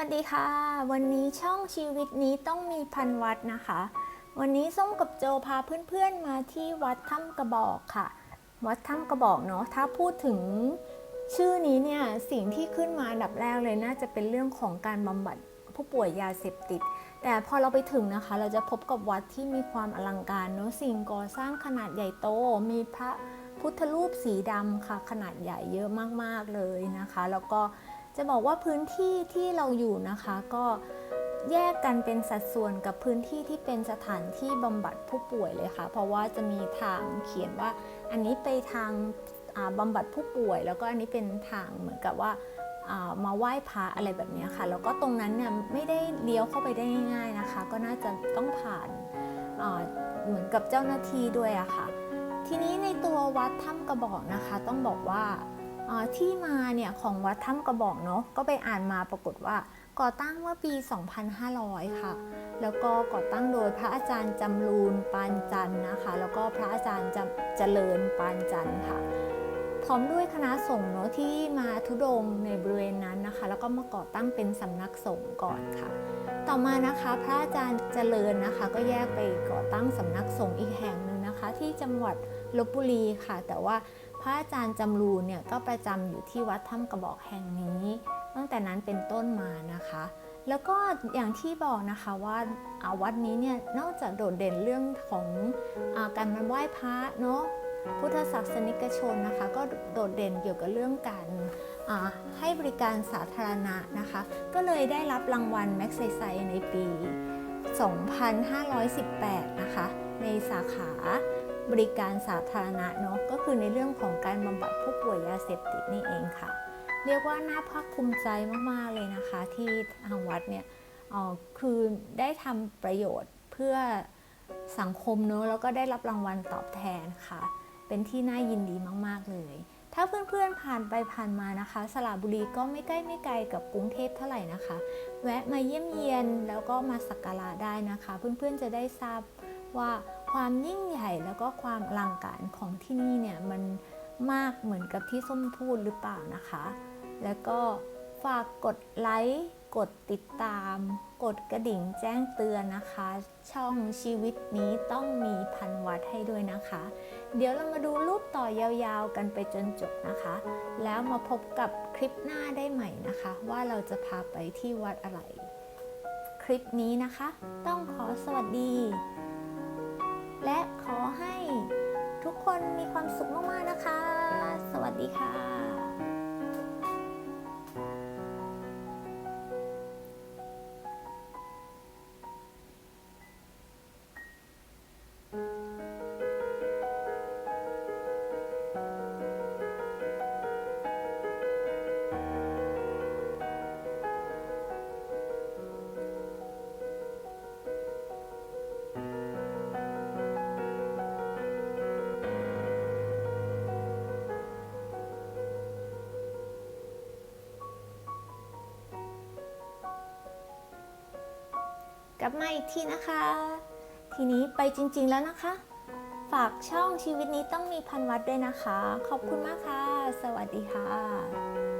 วัสดีค่ะ วันนี้ช่องชีวิตนี้ต้องมีพันวัดนะคะ วันนี้ส้มกับโจพาเพื่อนๆมาที่วัดถ้ำกระบอกค่ะ วัดถ้ำกระบอกเนาะถ้าพูดถึงชื่อนี้เนี่ยสิ่งที่ขึ้นมาอันดับแรกเลยน่าจะเป็นเรื่องของการบำบัดผู้ป่วยยาเสพติด แต่พอเราไปถึงนะคะ เราจะพบกับวัดที่มีความอลังการเนาะสิ่งก่อสร้างขนาดใหญ่โตมีพระพุทธรูปสีดำค่ะ ขนาดใหญ่เยอะมากๆเลยนะคะ แล้วก็ จะบอกว่าพื้นที่ที่เราอยู่นะคะ ก็แยกกันเป็นสัดส่วนกับพื้นที่ที่เป็นสถานที่บำบัดผู้ป่วยเลยค่ะ เพราะว่าจะมีทางเขียนว่า อันนี้ไปทางอ่าบำบัดผู้ป่วย แล้วก็อันนี้เป็นทางเหมือนกับว่ามาไหว้พระอะไรแบบนี้ค่ะ แล้วก็ตรงนั้นเนี่ยไม่ได้เลี้ยวเข้าไปได้ง่ายๆนะคะ ก็น่าจะต้องผ่านเหมือนกับเจ้าหน้าที่ด้วยอะค่ะ ทีนี้ในตัววัดถ้ำกระบอกนะคะ ต้องบอกว่า ที่มาเนี่ยของวัดถ้ำกระบอกเนาะก็ไปอ่านมาปรากฏว่าก่อตั้งเมื่อปี 2500 ค่ะ แล้วก็ก่อตั้งโดยพระอาจารย์จำรูนปานจันนะคะ แล้วก็พระอาจารย์จเจริญปานจันค่ะ พร้อมด้วยคณะสงฆ์เนาะที่มาทุดงในบริเวณนั้นนะคะ แล้วก็มาก่อตั้งเป็นสำนักสงฆ์ก่อนค่ะ ต่อมานะคะพระอาจารย์เจริญนะคะ ก็แยกไปก่อตั้งสำนักสงฆ์อีกแห่งหนึ่งนะคะ ที่จังหวัดลบบุรีค่ะ แต่ว่า ระอาจารย์จำรูนเนี่ยก็ประจำอยู่ที่วัดถ้ำกระบอกแห่งนี้ ตั้งแต่นั้นเป็นต้นมานะคะ แล้วก็อย่างที่บอกนะคะว่าอาวัดนี้เนี่ยนอกจากโดดเด่นเรื่องของอาการมาไหว้พระเนาะพุทธศาสนิกชนนะคะ ก็โดดเด่นเกี่ยวกับเรื่องการให้บริการสาธารณะนะคะ ก็เลยได้รับรางวัลแม็กไซไซในปี 2518 นะคะ ในสาขา บริการสาธารณะเนาะก็คือในเรื่องของการบำบัดผู้ป่วยยาเสพติดนี่เองค่ะ เรียกว่าน่าภาคภูมิใจมากๆเลยนะคะ ที่ทางวัดเนี่ยอ่อคือได้ทำประโยชน์เพื่อสังคมเนอะแล้วก็ได้รับรางวัลตอบแทนค่ะ เป็นที่น่ายินดีมากๆเลย ถ้าเพื่อนๆผ่านไปผ่านมานะคะ สระบุรีก็ไม่ใกล้ไม่ไกลกับกรุงเทพเท่าไหร่นะคะ แวะมาเยี่ยมเยียนแล้วก็มาสักการะได้นะคะ เพื่อนๆจะได้ทราบว่าความยิ่งใหญ่แล้วก็ความอลังการของที่นี่เนี่ยมันมากเหมือนกับที่ส้มพูดหรือเปล่านะคะ แล้วก็ฝากกดไลค์กดติดตาม กดกระดิ่งแจ้งเตือนนะคะ ช่องชีวิตนี้ต้องมีพันวัดให้ด้วยนะคะ เดี๋ยวเรามาดูรูปต่อยาวๆกันไปจนจบนะคะ แล้วมาพบกับคลิปหน้าได้ใหม่นะคะ ว่าเราจะพาไปที่วัดอะไร คลิปนี้นะคะ ต้องขอสวัสดี ขอให้ทุกคนมีความสุขมากๆนะคะ ลับมาอีกทีนะคะ ทีนี้ไปจริง ๆแล้วนะคะ ฝากช่องชีวิตนี้ต้องมีพันวัดด้วยนะคะ ขอบคุณมากค่ะ สวัสดีค่ะ